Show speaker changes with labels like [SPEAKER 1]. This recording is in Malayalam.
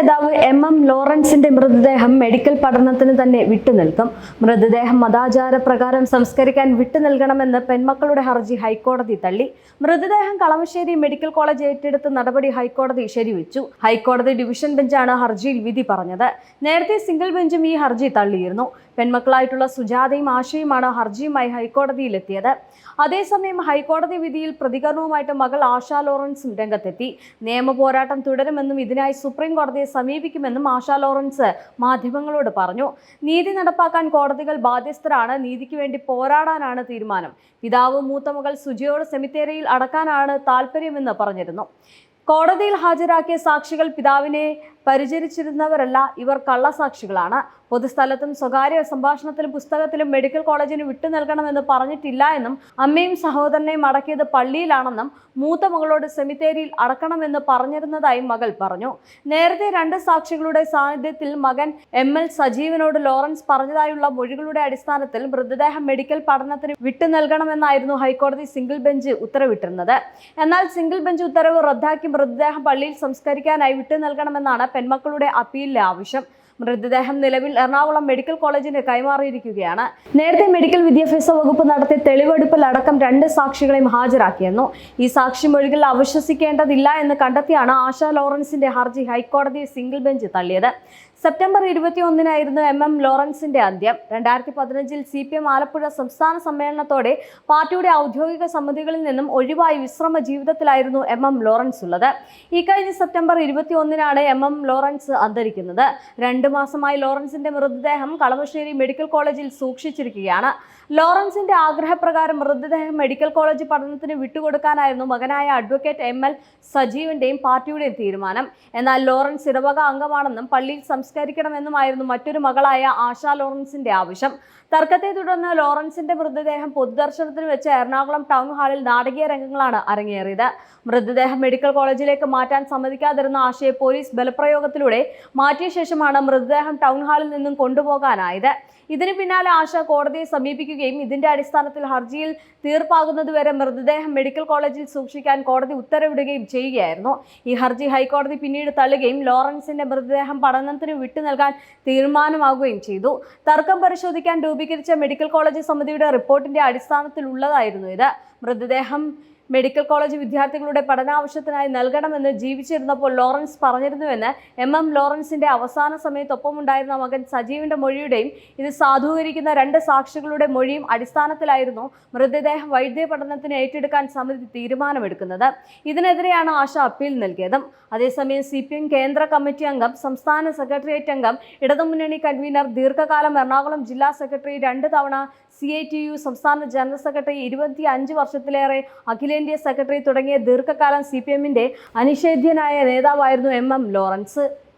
[SPEAKER 1] നേതാവ് എം എം ലോറൻസിന്റെ മൃതദേഹം മെഡിക്കൽ പഠനത്തിന് തന്നെ വിട്ടുനിൽക്കും. മൃതദേഹം മതാചാര പ്രകാരം സംസ്കരിക്കാൻ വിട്ടുനൽകണമെന്ന് പെൺമക്കളുടെ ഹർജി ഹൈക്കോടതി തള്ളി. മൃതദേഹം കളമശ്ശേരി മെഡിക്കൽ കോളേജ് ഏറ്റെടുത്ത നടപടി ഹൈക്കോടതി ശരിവെച്ചു. ഹൈക്കോടതി ഡിവിഷൻ ബെഞ്ചാണ് ഹർജിയിൽ വിധി പറഞ്ഞത്. നേരത്തെ സിംഗിൾ ബെഞ്ചും ഈ ഹർജി തള്ളിയിരുന്നു. പെൺമക്കളായിട്ടുള്ള സുജാതയും ആശയുമാണ് ഹർജിയുമായി ഹൈക്കോടതിയിലെത്തിയത്. അതേസമയം ഹൈക്കോടതി വിധിയിൽ പ്രതികരണവുമായിട്ട് മകൾ ആശാ ലോറൻസും രംഗത്തെത്തി. നിയമ പോരാട്ടം തുടരുമെന്നും ഇതിനായി സുപ്രീം കോടതിയെ സമീപിക്കുമെന്നും ആശാ ലോറൻസ് മാധ്യമങ്ങളോട് പറഞ്ഞു. നീതി നടപ്പാക്കാൻ കോടതികൾ ബാധ്യസ്ഥരാണ്. നീതിക്ക് വേണ്ടി പോരാടാനാണ് തീരുമാനം. പിതാവ് മൂത്ത മകൾ സുജിയോട് സെമിത്തേരിയിൽ അടക്കാനാണ് താല്പര്യമെന്ന് പറഞ്ഞിരുന്നു. കോടതിയിൽ ഹാജരാക്കിയ സാക്ഷികൾ പിതാവിനെ പരിചരിച്ചിരുന്നവരല്ല ഇവർ കള്ളസാക്ഷികളാണ്. പൊതുസ്ഥലത്തും സ്വകാര്യ സംഭാഷണത്തിലും പുസ്തകത്തിലും മെഡിക്കൽ കോളേജിന് വിട്ടു നൽകണമെന്ന് പറഞ്ഞിട്ടില്ല എന്നും അമ്മയും സഹോദരനെയും അടക്കിയത് പള്ളിയിലാണെന്നും മൂത്ത മകളോട് സെമിത്തേരിയിൽ അടക്കണമെന്ന് പറഞ്ഞിരുന്നതായും മകൾ പറഞ്ഞു. നേരത്തെ രണ്ട് സാക്ഷികളുടെ സാന്നിധ്യത്തിൽ മകൻ എം. എൽ. സജീവനോട് ലോറൻസ് പറഞ്ഞതായുള്ള മൊഴികളുടെ അടിസ്ഥാനത്തിൽ മൃതദേഹം മെഡിക്കൽ പഠനത്തിന് വിട്ടു നൽകണമെന്നായിരുന്നു ഹൈക്കോടതി സിംഗിൾ ബെഞ്ച് ഉത്തരവിട്ടിരുന്നത്. എന്നാൽ സിംഗിൾ ബെഞ്ച് ഉത്തരവ് റദ്ദാക്കി മൃതദേഹം പള്ളിയിൽ സംസ്കരിക്കാനായി വിട്ടു നൽകണമെന്നാണ് പെൺമക്കളുടെ അപ്പീലിലെ ആവശ്യം. മൃതദേഹം നിലവിൽ എറണാകുളം മെഡിക്കൽ കോളേജിന് കൈമാറിയിരിക്കുകയാണ്. നേരത്തെ മെഡിക്കൽ വിദ്യാഭ്യാസ വകുപ്പ് നടത്തിയ തെളിവെടുപ്പിൽ അടക്കം രണ്ട് സാക്ഷികളെയും ഹാജരാക്കിയെന്നു ഈ സാക്ഷി മൊഴികൾ അവിശ്വസിക്കേണ്ടതില്ല എന്ന് കണ്ടെത്തിയാണ് ആശാ ലോറൻസിന്റെ ഹർജി ഹൈക്കോടതി സിംഗിൾ ബെഞ്ച് തള്ളിയത്. സെപ്റ്റംബർ ഇരുപത്തി ഒന്നിനായിരുന്നു എം എം ലോറൻസിന്റെ അന്ത്യം. രണ്ടായിരത്തി പതിനഞ്ചിൽ സി പി എം ആലപ്പുഴ സംസ്ഥാന സമ്മേളനത്തോടെ പാർട്ടിയുടെ ഔദ്യോഗിക സമിതികളിൽ നിന്നും ഒഴിവായി വിശ്രമ ജീവിതത്തിലായിരുന്നു എം എം ലോറൻസ് ഉള്ളത്. ഇക്കഴിഞ്ഞ സെപ്റ്റംബർ ഇരുപത്തി ഒന്നിനാണ് എം എം ലോറൻസ് അന്തരിക്കുന്നത്. രണ്ട് മാസമായി ലോറൻസിന്റെ മൃതദേഹം കളമശ്ശേരി മെഡിക്കൽ കോളേജിൽ സൂക്ഷിച്ചിരിക്കുകയാണ്. ലോറൻസിന്റെ ആഗ്രഹപ്രകാരം മൃതദേഹം മെഡിക്കൽ കോളേജ് പഠനത്തിന് വിട്ടുകൊടുക്കാനായിരുന്നു മകനായ അഡ്വക്കേറ്റ് എം എൽ സജീവിന്റെയും പാർട്ടിയുടെയും തീരുമാനം. എന്നാൽ ലോറൻസ് ഇടവക അംഗമാണെന്നും പള്ളിയിൽ സംസ്കരിക്കണമെന്നുമായിരുന്നു മറ്റൊരു മകളായ ആശ ലോറൻസിന്റെ ആവശ്യം. തർക്കത്തെ തുടർന്ന് ലോറൻസിന്റെ മൃതദേഹം പൊതുദർശനത്തിന് വെച്ച് എറണാകുളം ടൗൺ ഹാളിൽ നാടകീയ രംഗങ്ങളാണ് അരങ്ങേറിയത്. മൃതദേഹം മെഡിക്കൽ കോളേജിലേക്ക് മാറ്റാൻ സമ്മതിക്കാതിരുന്ന ആശയെ പോലീസ് ബലപ്രയോഗത്തിലൂടെ മാറ്റിയ ശേഷമാണ് മൃതദേഹം ടൗൺ ഹാളിൽ നിന്നും കൊണ്ടുപോകാനായത്. ഇതിന് പിന്നാലെ ആശ കോടതിയെ സമീപിക്കുകയും ഇതിന്റെ അടിസ്ഥാനത്തിൽ ഹർജിയിൽ തീർപ്പാകുന്നതുവരെ മൃതദേഹം മെഡിക്കൽ കോളേജിൽ സൂക്ഷിക്കാൻ കോടതി ഉത്തരവിടുകയും ചെയ്യുകയായിരുന്നു. ഈ ഹർജി ഹൈക്കോടതി പിന്നീട് തള്ളുകയും ലോറൻസിന്റെ മൃതദേഹം പഠനത്തിന് വിട്ടു നൽകാൻ തീരുമാനമാകുകയും ചെയ്തു. തർക്കം പരിശോധിക്കാൻ രൂപീകരിച്ച മെഡിക്കൽ കോളേജ് സമിതിയുടെ റിപ്പോർട്ടിന്റെ അടിസ്ഥാനത്തിലുള്ളതായിരുന്നു ഇത്. മൃതദേഹം മെഡിക്കൽ കോളേജ് വിദ്യാർത്ഥികളുടെ പഠനാവശ്യത്തിനായി നൽകണമെന്ന് ജീവിച്ചിരുന്നപ്പോൾ ലോറൻസ് പറഞ്ഞിരുന്നുവെന്ന് എം എം ലോറൻസിന്റെ അവസാന സമയത്തൊപ്പമുണ്ടായിരുന്ന മകൻ സജീവിന്റെ മൊഴിയുടെയും ഇത് സാധൂകരിക്കുന്ന രണ്ട് സാക്ഷികളുടെ മൊഴിയും അടിസ്ഥാനത്തിലായിരുന്നു മൃതദേഹം വൈദ്യ പഠനത്തിന് ഏറ്റെടുക്കാൻ സമിതി തീരുമാനമെടുക്കുന്നത്. ഇതിനെതിരെയാണ് ആശ അപ്പീൽ നൽകിയത്. അതേസമയം സി പി എം കേന്ദ്ര കമ്മിറ്റി അംഗം സംസ്ഥാന സെക്രട്ടേറിയറ്റ് അംഗം ഇടതുമുന്നണി കൺവീനർ ദീർഘകാലം എറണാകുളം ജില്ലാ സെക്രട്ടറി രണ്ട് തവണ സി ഐ ടി യു സംസ്ഥാന ജനറൽ സെക്രട്ടറി ഇരുപത്തി അഞ്ച് വർഷത്തിലേറെ അഖിലേന്ത്യാ സെക്രട്ടറി തുടങ്ങിയ ദീർഘകാലം സി പി എമ്മിന്റെ അനിഷേധ്യനായ നേതാവായിരുന്നു എം എം ലോറൻസ്.